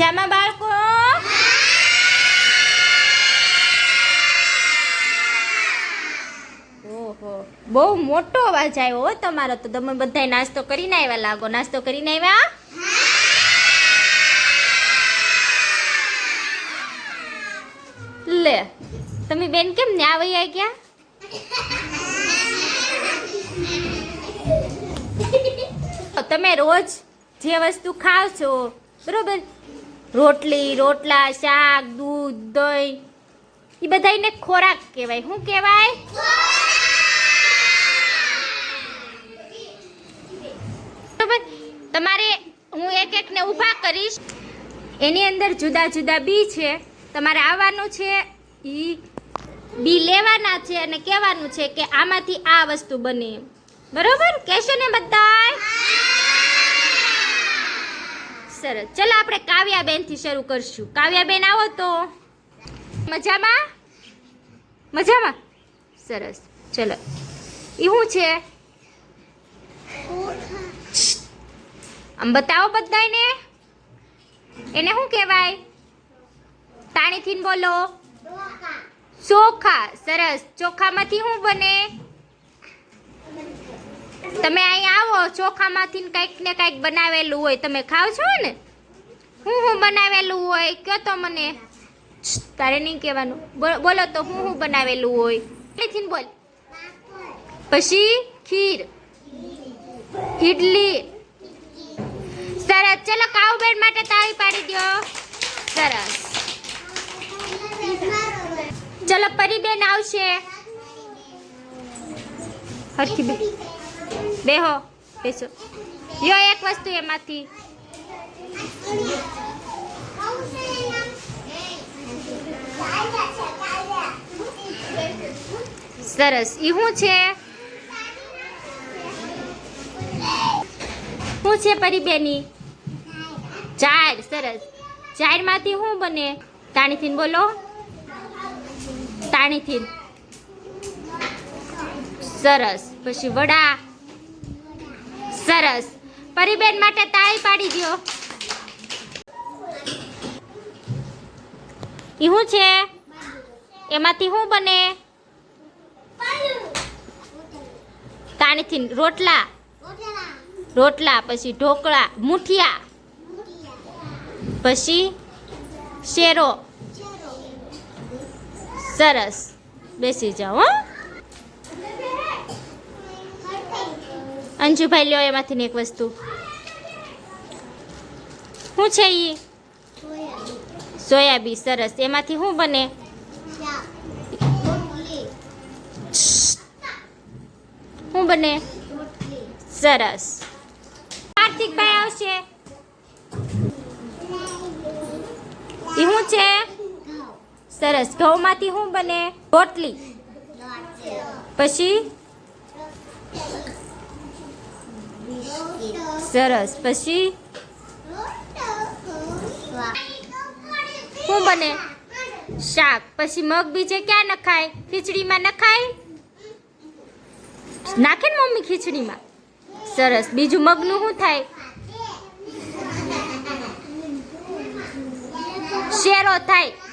જામા બાળકો? ઓહો, બહુ મોટો અવાજ આવ્યો હો તમારો. તો તમે બધાય નાસ્તો કરીને આવ્યા લાગો. નાસ્તો કરીને આવ્યા? લે, તમે બેન કેમ ન્યા વૈયા ગયા? તમે રોજ જે વસ્તુ ખાવ છો, બરોબર? રોટલી, રોટલા, શાક, દૂધ, દહીં. એ બધાને ખોરાક કહેવાય. શું કહેવાય? તમારે, હું એક એકને ઊભા કરીશ. એની અંદર જુદા જુદા બી છે. તમારે આવવાનું છે, ઈ બી લેવાના છે અને કહેવાનું છે કે આમાંથી આ વસ્તુ બને. બરોબર? કહેશો ને બધાય? સરસ. ચલો આપણે કાવ્યાબેનથી શરૂ કરશું. કાવ્યાબેન આવો તો. મજામાં? મજામાં? સરસ. ચલો. એવું શું છે? આમ બતાવો બધાયને. એને શું કહેવાય? તાણીથી બોલો. ચોખા. સરસ. ચોખામાંથી શું બને? તમે અહીં આવો, ચોખામાંથી કંઈક ને કંઈક બનાવેલું હોય, તમે ખાવ છો ને? હું હું બનાવેલું હોય કહો તો મને? તારે નહીં કહેવાનું. બોલો તો હું હું બનાવેલું હોય? એટલેથી બોલ. પછી ખીર. ઇડલી સરસ. ચલો કાઉબેન માટે તાળી પાડી દો. સરસ. ચલો પરીબેન આવશે. હરખી બે બેહો, બેસો. લ્યો એક વસ્તુ એમાંથી. સરસ. ઈ શું છે? શું છે પરીબેની ચાર. સરસ. ચારમાંથી શું બને? તાણીથી બોલો. તાણીથી સરસ. પછી વડા. સરસ. પરીબેન માટે તાળી પાડી દો ઈ શું છે? એમાંથી શું બને? તાણીથી રોટલા. રોટલા, પછી ઢોકળા, મુઠિયા. પછી શેરો. સરસ. બેસી જાઓ, હો. અંજુભાઈ, લ્યો એમાંથી એક વસ્તુ. શું છે એ સોયાબી સરસ. એમાંથી શું બને? શું બને? સરસ. કાર્તિકભાઈ આવશે. એ શું છે? સરસ. ઘઉંમાંથી શું બને? રોટલી. પછી? સરસ. પછી? શું બને? શાક. પછી મગ બીજે ક્યાં નખાય? ખીચડીમાં નખાય? નાખે ને મમ્મી ખીચડીમાં? સરસ. બીજું મગનું શું થાય? શેરો થાય.